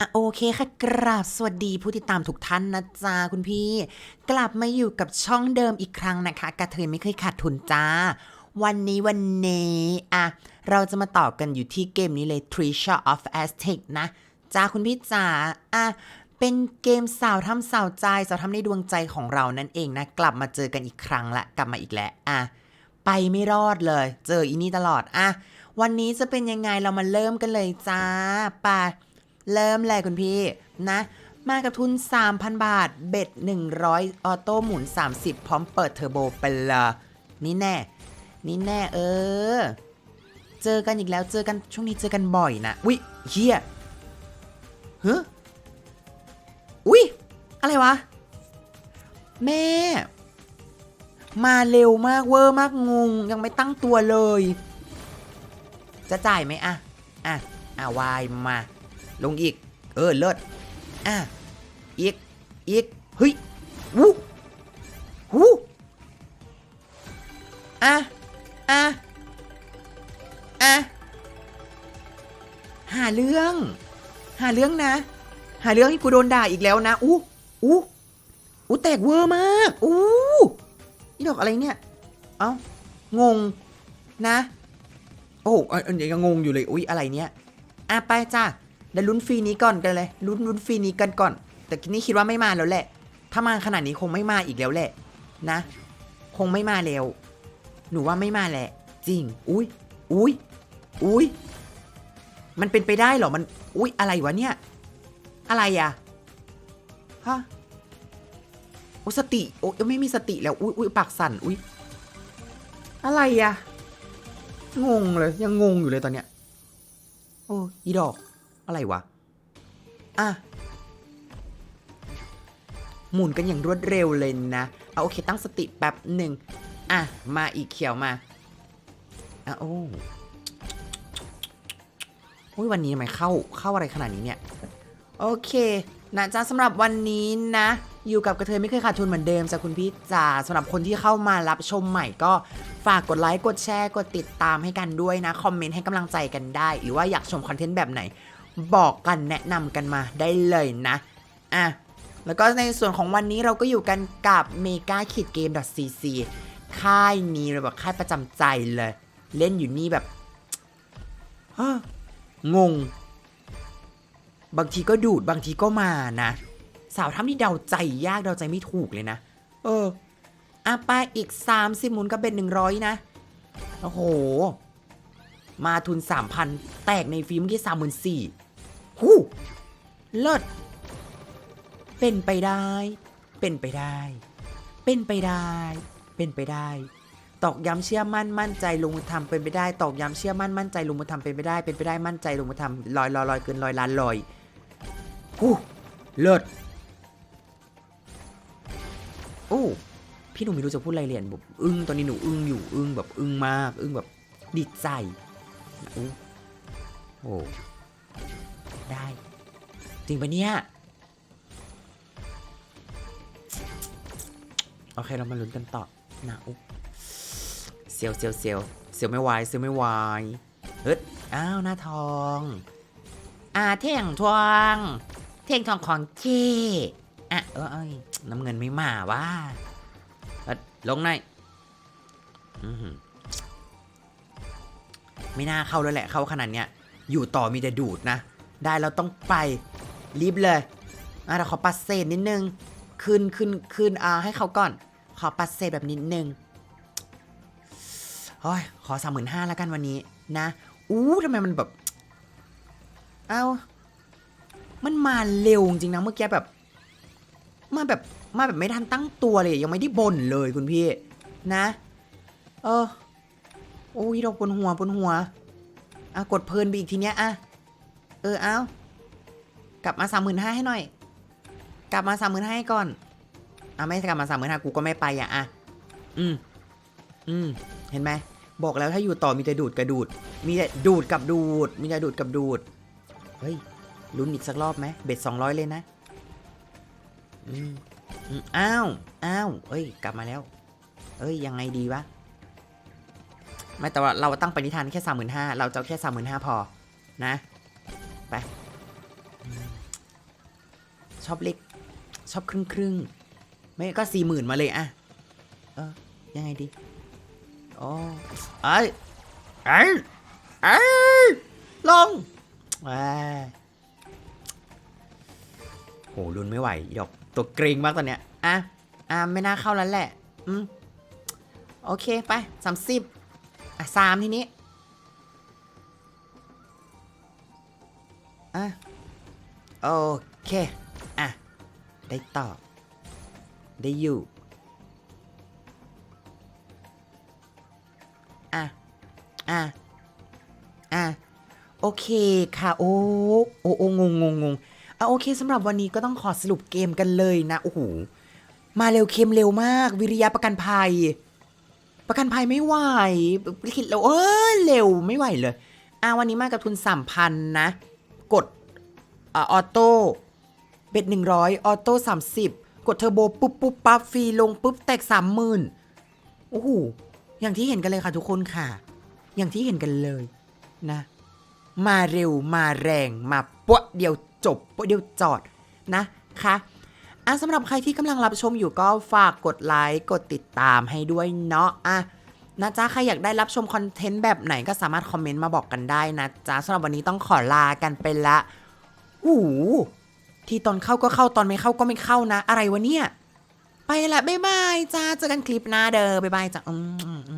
อะโอเคค่ะ กราบสวัสดีผู้ติดตามทุกท่านนะจ๊ะคุณพี่ กลับมาอยู่กับช่องเดิมอีกครั้งนะคะกระเทยไม่เคยขาดทุนจ้า วันนี้วันนี้อะเราจะมาต่อกันอยู่ที่เกมนี้เลย Treasure of Aztec นะจ้าคุณพี่จ๋าอะเป็นเกมสาวทำสาวใจสาวทำในดวงใจของเรานั่นเองนะ กลับมาเจอกันอีกครั้งละกลับมาอีกแล้วอะไปไม่รอดเลย เจออีนี่ตลอดอะวันนี้จะเป็นยังไงเรามาเริ่มกันเลยจ้าไป เริ่มเลยคุณพี่นะ มากับทุน 3,000 บาท เบ็ด 100 ออโต้หมุน 30 พร้อมเปิดเทอร์โบไปลยนี่แน่ นี่แน่เออ เจอกันอีกแล้วเจอกันช่วงนี้เจอกันบ่อยนะอุ๊ยเฮียเฮ้อุ๊ยอะไรวะ แม่ มาเร็วมากเวอร์มากงง ยังไม่ตั้งตัวเลย จะจ่ายไหมอะ อะอะวายมา ลงอีก เออ เลิศ อะ อีก อีก เฮ้ยวู้วู้อะ อะ อะ หาเรื่อง หาเรื่องนะ หาเรื่องให้กูโดนด่าอีกแล้วนะ อู้ อู้ อู้แตกเวอร์มาก อู้นี่ดอกอะไรเนี่ย เอ้า งง นะ โอ้เอันยังงงอยู่เลย อุ๊ยอะไรเนี่ยอะไปจ้า เดี๋ยวลุ้นฟรีนี้ก่อนกันเลย ลุ้นลุ้นฟรีนี้กันก่อน แต่นี่คิดว่าไม่มาแล้วแหละ ถ้ามาขนาดนี้คงไม่มาอีกแล้วแหละ นะ คงไม่มาแล้ว หนูว่าไม่มาแหละ จริง อุ๊ยอุ๊ยอุ๊ยมันเป็นไปได้เหรอ มัน อุ๊ยอะไรวะเนี่ย อะไรอะฮะ โอ้สติ โอ้ไม่มีสติแล้ว อุ้ยอุ้ยปากสั่น อุ้ยอะไรอะงงเลย ยังงงอยู่เลยตอนเนี้ย โอ้อีดอก อะไรวะ อะ หมุนกันอย่างรวดเร็วเลยนะ เอาโอเคตั้งสติแป๊บหนึ่ง อะ มาอีกเขียวมาอะโอ้โอ้ยวันนี้ทำไมเข้าเข้าอะไรขนาดนี้เนี่ย โอเคนะจ๊ะสำหรับวันนี้นะ อยู่กับกระเทยไม่เคยขาดทุนเหมือนเดิมจ้ะคุณพี่จ๋าสำหรับคนที่เข้ามารับชมใหม่ก็ฝากกดไลค์ กดแชร์ กดติดตามให้กันด้วยนะ คอมเมนต์ให้กำลังใจกันได้ หรือว่าอยากชมคอนเทนต์แบบไหน บอกกันแนะนำกันมาได้เลยนะ อะ แล้วก็ในส่วนของวันนี้เราก็อยู่กันกับ Mega k i d Game CC ค่ายนี้เลยแบบค่ายประจำใจเลย เล่นอยู่นี่แบบงง บางทีก็ดูดบางทีก็มานะ สาวทำที่เดาใจยากเดาใจไม่ถูกเลยนะ เอออะไปอีก 30หมุนก็เป็น 100 นะ โอ้โห มาทุน 3,000 แตกในฟิล์มที่สามหมื่นสี่ หูเลิศเป็นไปได้ เป็นไปได้ เป็นไปได้ เป็นไปได้ ตอกย้ำเชื่อมั่นมั่นใจลงมือทำเป็นไปได้ ตอกย้ำเชื่อมั่นมั่นใจลงมือทำเป็นไปได้ เป็นไปได้มั่นใจลงมือทำลอยลอยลอยเกินลอยล้านลอยหูเลิศโอ้พี่หนูไม่รู้จะพูดอะไรเรียนแบบอึ้งตอนนี้หนูอึ้งอยู่อึ้งแบบอึ้งมาก อึ้งแบบดีใจโอ้โอ้ ได้ จริงปะเนี่ย โอเคเรามาลุ้นกันต่อนะอุ๊เซียวเซียวเซียวเซียวไม่ไหวเซียวไม่ไหวเฮ้ยอ้าวหน้าทอง อ่าเท่งทอง เท่งทองของเจอะเออเอ้ยน้ำเงินไม่มาว่าลงหน่อยไม่น่าเข้าแล้วแหละเข้าขนาดเนี้ยอยู่ต่อมีแต่ดูดนะ ได้แล้วต้องไปรีบเลยอะเดี๋ยวขอปัดเศษนิดนึงคืนคืนคืนอ่าให้เขาก่อน ขอปัดเศษแบบนิดนึงโอ้ยขอสามหมื่นห้าแล้วกันวันนี้นะอู้ทำไมมันแบบ เอามันมาเร็วจริงนะเมื่อกี้แบบ มาแบบมาแบบไม่ทันตั้งตัวเลย ยังไม่ได้บ่นเลยคุณพี่ นะ เออโอ้ยดอกบนหัวบนหัวอะกดเพลินไปอีกทีเนี้ยอะ เออเอากลับมาสามหมื่นห้าให้หน่อย กลับมาสามหมื่นห้าให้ก่อนอะไม่กลับมาสามหมื่นห้ากูก็ไม่ไปอะอะอืมอืมเห็นไหมบอกแล้วถ้าอยู่ต่อมีแต่ดูดกระดูด มีแต่ดูดกับดูด มีแต่ดูดกับดูด เฮ้ยลุ้นอีกสักรอบไหมเบ็ดสองร้อยเลยนะอืมอืมอ้าวอ้าวเอ้ย กลับมาแล้ว เอ้ย ยังไงดีวะ ไม่แต่ว่าเราตั้งปณิธานแค่สามหมื่นห้าเราจะแค่สามหมื่นห้าพอ นะ ไป ชอบเลขชอบครึ่งครึ่งไม่ก็สี่หมื่นมาเลยอะเออยังไงดีอ๋อไอ้ไอ้ไอ้ลงแหมโหรุนไม่ไหวอีดอกตัวเกรงมากตอนเนี้ยอะอะไม่น่าเข้าแล้วแหละ อืม โอเคไปสามสิบอะสามทีนี้ อะ โอเค อะ ได้ต่อได้อยู่ อะ อะ อะ โอเคค่ะ โอ้ โอ้โอ้งงงงงงอะโอเคสำหรับวันนี้ก็ต้องขอสรุปเกมกันเลยนะ โอ้โห มาเร็วเค็มเร็วมาก วิริยะประกันภัย ประกันภัยไม่ไหวคิดแล้วเออเร็วไม่ไหวเลยอะวันนี้มากับทุนสามพันนะ กดอออโต้เบ็ดหนึ่งร้อยออโต้สามสิบกดเทอร์โบปุ๊บปุ๊บปั๊บฟรีลงปุ๊บแตกสามหมื่นโอ้โหอย่างที่เห็นกันเลยค่ะทุกคนค่ะ อย่างที่เห็นกันเลยนะ มาเร็วมาแรงมาปะเดียวจบปะเดียวจอดนะคะอะสำหรับใครที่กำลังรับชมอยู่ก็ฝากกดไลค์กดติดตามให้ด้วยเนาะอะ นะจ๊ะ ใครอยากได้รับชมคอนเทนต์แบบไหนก็สามารถคอมเมนต์มาบอกกันได้นะจ๊ะสำหรับวันนี้ต้องขอลากันไปละหูที่ตอนเข้าก็เข้าตอนไม่เข้าก็ไม่เข้านะ อะไรวะเนี่ย ไปละบ๊ายบายจ้าเจอกันคลิปหน้าเด้อบ๊ายบายจ้าอืม